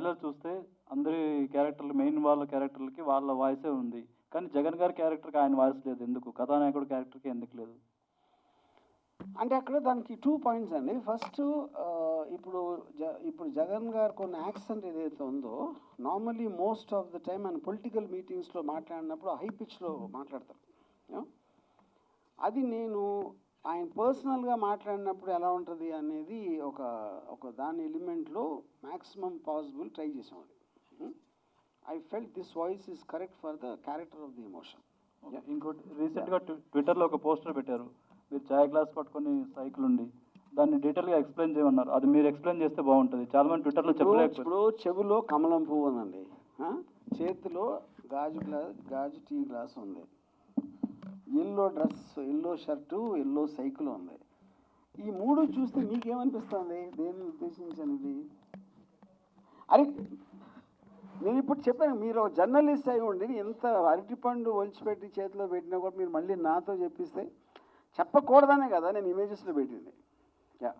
Trailer చూస్తే అందరి క్యారెక్టర్లు మెయిన్ వాళ్ళ క్యారెక్టర్లకి వాళ్ళ వాయిసే ఉంది. కానీ జగన్ గారి క్యారెక్టర్కి ఆయన వాయిస్ లేదు ఎందుకు? కథానాయకుడు క్యారెక్టర్కి ఎందుకు లేదు? అంటే అక్కడ దానికి టూ పాయింట్స్ అండి. ఫస్ట్ ఇప్పుడు జ ఇప్పుడు జగన్ గారు కొన్ని యాక్సెంట్ ఏదైతే ఉందో normally most of the time ఆయన పొలిటికల్ మీటింగ్స్లో మాట్లాడినప్పుడు హై పిచ్లో మాట్లాడతారు. అది నేను ఆయన పర్సనల్గా మాట్లాడినప్పుడు ఎలా ఉంటుంది అనేది ఒక ఒక దాని ఎలిమెంట్లో మ్యాక్సిమం పాసిబుల్ ట్రై చేసాం అది I felt this voice is correct for the character of the emotion. ఇంకోటి రీసెంట్గా ట్వి- ట్విట్టర్లో ఒక పోస్టర్ పెట్టారు. మీరు చాయ్ గ్లాస్ పట్టుకొని సైకిల్ ఉండి దాన్ని డీటెయిల్గా ఎక్స్ప్లెయిన్ చేయమన్నారు. అది మీరు ఎక్స్ప్లెయిన్ చేస్తే బాగుంటుంది. చాలా మంది ట్విట్టర్లో చెప్పలేకపోయారు ఇప్పుడు చెవిలో కమలం పువ్వు ఉందండి? చేతిలో గాజు గ్లాస్ గాజు టీ గ్లాస్ ఉంది. Yellow dress yellow shirt yellow cycle ఉంది. ఈ మూడు చూస్తే మీకేమనిపిస్తుంది? దేన్ని ఉద్దేశించనిది? అరే నేను ఇప్పుడు చెప్పాను మీరు జర్నలిస్ట్ అయి ఉండి ఎంత అరటిపండు ఒలిచిపెట్టి చేతిలో పెట్టినా కూడా మీరు మళ్ళీ నాతో చెప్పిస్తే చెప్పకూడదనే కదా నేను ఇమేజెస్లో పెట్టింది. యా.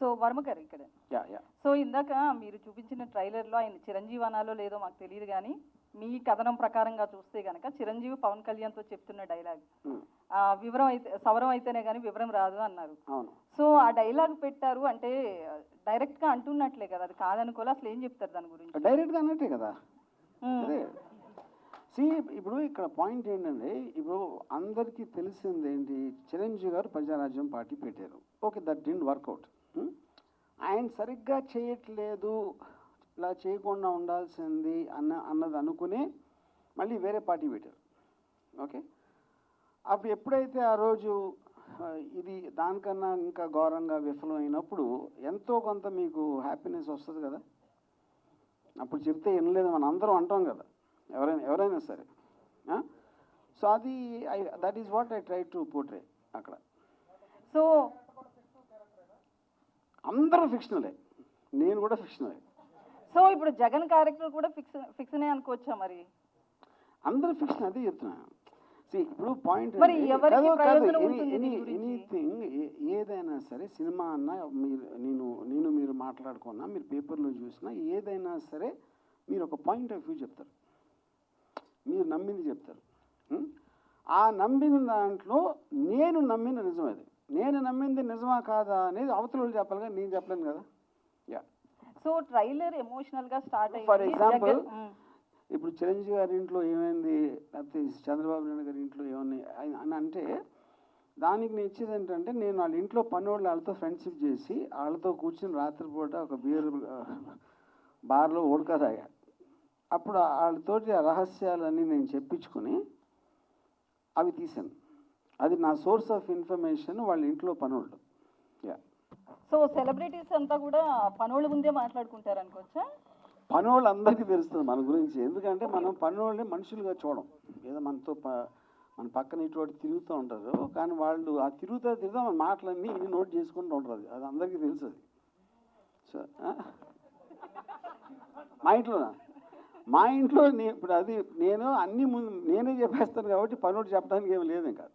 సో వర్మ గారు ఇక్కడ. Yeah yeah. సో ఇందాక మీరు చూపించిన ట్రైలర్లో ఆయన చిరంజీవి అనాలో లేదో మాకు తెలియదు కానీ మీ కథనం ప్రకారంగా చూస్తే కనుక చిరంజీవి పవన్ కళ్యాణ్తో చెప్తున్న డైలాగ్. ఆ, వివరం అయితే సవరం అయితేనే కానీ వివరం రాదు అన్నారు. అవును. సో ఆ డైలాగ్ పెట్టారు అంటే డైరెక్ట్గా అంటున్నట్లే కదా అది కాదనుకోలే అసలు ఏం చెప్తారు దాని గురించి? డైరెక్ట్గా అన్నట్టే కదా. ఉమ్. అదే. సి ఇప్పుడు ఇక్కడ పాయింట్ ఏంటంటే ఇప్పుడు అందరికీ తెలిసింది ఏంటి చిరంజీవి గారు ప్రజారాజ్యం పార్టీ పెట్టారు. Okay that didn't work out ఆయన సరిగ్గా చేయట్లేదు. ఇలా చేయకుండా ఉండాల్సింది అన్న అన్నది అనుకుని మళ్ళీ వేరే పార్టీ పెట్టారు. ఓకే? అప్పుడు ఎప్పుడైతే ఆ రోజు ఇది దానికన్నా ఇంకా ఘోరంగా విఫలమైనప్పుడు ఎంతో కొంత మీకు హ్యాపీనెస్ వస్తుంది కదా? అప్పుడు చెప్తే వినలేదు మనం అందరం అంటాం కదా. ఎవరైనా ఎవరైనా సరే. సో అది I that is what I try to portray అక్కడ. సో అందరూ ఫిక్షనలే నేను కూడా ఫిక్షనలే సో ఇప్పుడు జగన్ క్యారెక్టర్ కూడా ఫిక్స్ ఫిక్స్నే అనుకోవచ్చా మరి? అందరూ ఫిక్షన్ అదే చెప్తున్నాను See, ఇప్పుడు పాయింట్? ఎనీథింగ్ ఏదైనా సరే సినిమా అన్నా మీరు నేను నేను మీరు మాట్లాడుకున్నా మీరు పేపర్లో చూసినా ఏదైనా సరే మీరు ఒక పాయింట్ ఆఫ్ వ్యూ చెప్తారు. మీరు నమ్మింది చెప్తారు? ఆ నమ్మిన దాంట్లో నేను నమ్మిన నిజం అది. నేను నమ్మింది నిజమా కాదా అనేది అవతల వాళ్ళు చెప్పాలి కానీ నేను చెప్పలేను కదా? యా సో ట్రైలర్ ఎమోషనల్గా స్టార్ట్ అయ్యింది జగన్- ఉమ్. ఇప్పుడు చిరంజీవి గారి ఇంట్లో ఏమైంది? లేకపోతే చంద్రబాబు నాయుడు గారి ఇంట్లో ఏమన్నా అని- అంటే దానికి నేను ఇచ్చేది ఏంటంటే నేను వాళ్ళ ఇంట్లో పనోళ్ళు వాళ్ళతో ఫ్రెండ్షిప్ చేసి వాళ్ళతో కూర్చుని రాత్రిపూట ఒక బియర్ బార్లో ఉడక తాగా. అప్పుడు వాళ్ళతోటి ఆ రహస్యాలన్నీ నేను చెప్పించుకొని అవి తీశాను. అది నా సోర్స్ ఆఫ్ ఇన్ఫర్మేషన్ వాళ్ళ ఇంట్లో పనోళ్ళు సో సెలబ్రిటీస్ అంతా కూడా పనోళ్ళ ముందే మాట్లాడుకుంటారు అనుకోవచ్చా? పనోళ్ళు అందరికీ తెలుస్తుంది మన గురించి. ఎందుకంటే మనం పనోళ్ళని మనుషులుగా చూడం. ఏదో మనతో మన పక్కన ఇటువంటి తిరుగుతూ ఉంటారు. కానీ వాళ్ళు ఆ తిరుగుతా తిరుగుతా మన మాటలన్నీ ఇన్ని నోట్ చేసుకుంటూ ఉంటారు. అది అందరికీ తెలుసు అది. సో మా ఇంట్లోనా? మా ఇంట్లో ఇప్పుడు అది నేను అన్ని ముందు నేనే చెప్పేస్తాను కాబట్టి పనోడు చెప్పడానికి ఏమి లేదు ఇంకా.